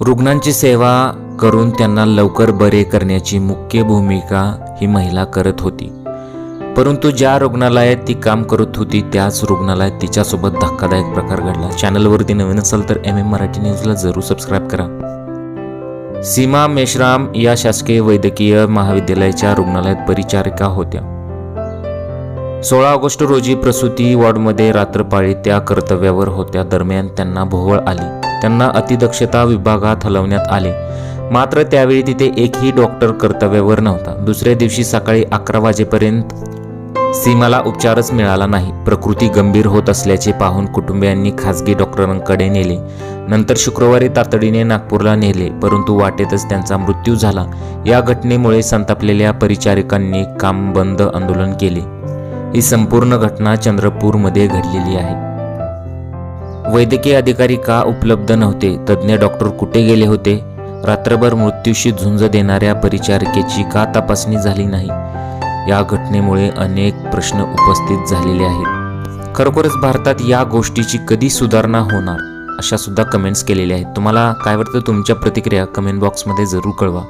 रुग्णांची सेवा करून त्यांना लवकर बरे करण्याची मुख्य भूमिका ही महिला करत होती. परंतु ज्या रुग्णालयात ती काम करत होती त्याच रुग्णालयात तिच्यासोबत धक्कादायक प्रकार घडला. चॅनलवरती नवीन असाल तर एम एम मराठी न्यूजला जरूर सबस्क्राईब करा. सीमा मेश्राम या शासकीय वैद्यकीय महाविद्यालयाच्या रुग्णालयात परिचारिका होत्या. सोळा ऑगस्ट रोजी प्रसूती वॉर्डमध्ये रात्रपाळी त्या कर्तव्यावर होत्या. दरम्यान त्यांना भोवळ आली. त्यांना अतिदक्षता विभागात हलवण्यात आले. मात्र त्यावेळी तिथे एकही डॉक्टर कर्तव्यावर नव्हता. दुसऱ्या दिवशी सकाळी अकरा वाजेपर्यंत सीमाला उपचारच मिळाला नाही. प्रकृती गंभीर होत असल्याचे पाहून कुटुंबियांनी खासगी डॉक्टरांकडे नेले. नंतर शुक्रवारी तातडीने नागपूरला नेले परंतु वाटेतच त्यांचा मृत्यू झाला. या घटनेमुळे संतापलेल्या परिचारिकांनी काम बंद आंदोलन केले. ही संपूर्ण घटना चंद्रपूरमध्ये घडलेली आहे. वैद्यकीय अधिकारी का उपलब्ध नव्हते तज्ज्ञ डॉक्टर कुठे गेले होते? रात्रभर मृत्यूशी झुंज देणाऱ्या परिचारिकेची का तपासणी झाली नाही? या घटनेमुळे अनेक प्रश्न उपस्थित झालेले आहेत. खरोखरच भारतात या गोष्टीची कधी सुधारणा होणार? अशा सुद्धा कमेंट्स केलेल्या आहेत. तुम्हाला काय वाटतं? तुमच्या प्रतिक्रिया कमेंट बॉक्समध्ये जरूर कळवा.